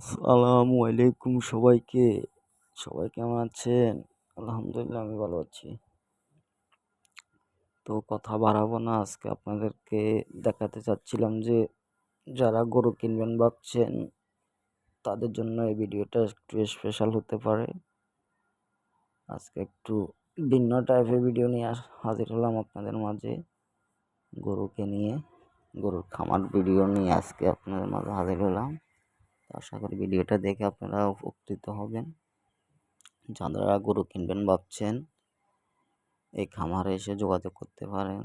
আসসালামু আলাইকুম সবাইকে। সবাই কেমন আছেন? আলহামদুলিল্লাহ, আমি ভালো আছি। তো কথা বাড়াবো না, আজকে আপনাদেরকে দেখাতে চাচ্ছিলাম যে, যারা গরু কিনবেন ভাবছেন, তাদের জন্য এই ভিডিওটা একটু স্পেশাল হতে পারে। আজকে একটু ভিন্ন টাইপের ভিডিও নিয়ে হাজির হলাম আপনাদের মাঝে। গরুকে নিয়ে, গরুর খামার ভিডিও নিয়ে আজকে আপনাদের মাঝে হাজির হলাম। আশা করি ভিডিওটা দেখে আপনারা উপকৃত হবেন। যারা গরু কিনবেন ভাবছেন, এই খামারে এসে যোগাযোগ করতে পারেন।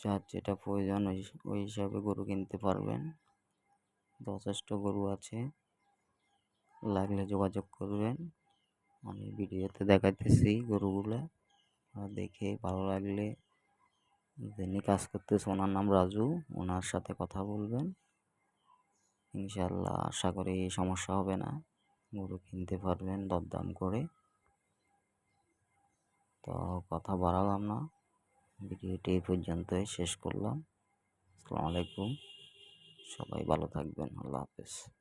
যার যেটা প্রয়োজন ওই ওই হিসাবে গরু কিনতে পারবেন। যথেষ্ট গরু আছে, লাগলে যোগাযোগ করবেন। আমি ভিডিওতে দেখাইতেছি গরুগুলো দেখে ভালো লাগলে যিনি কাজ করতেছে, ওনার নাম রাজু। ওনার সাথে কথা বলবেন। ইনশাল্লাহ আশা করি সমস্যা হবে না। গরু কিনতে পারবেন দরদাম করে। তো কথা বাড়ালাম না। ভিডিওটি এই পর্যন্তই শেষ করলাম। আসসালামু আলাইকুম। সবাই ভালো থাকবেন। আল্লাহ হাফেজ।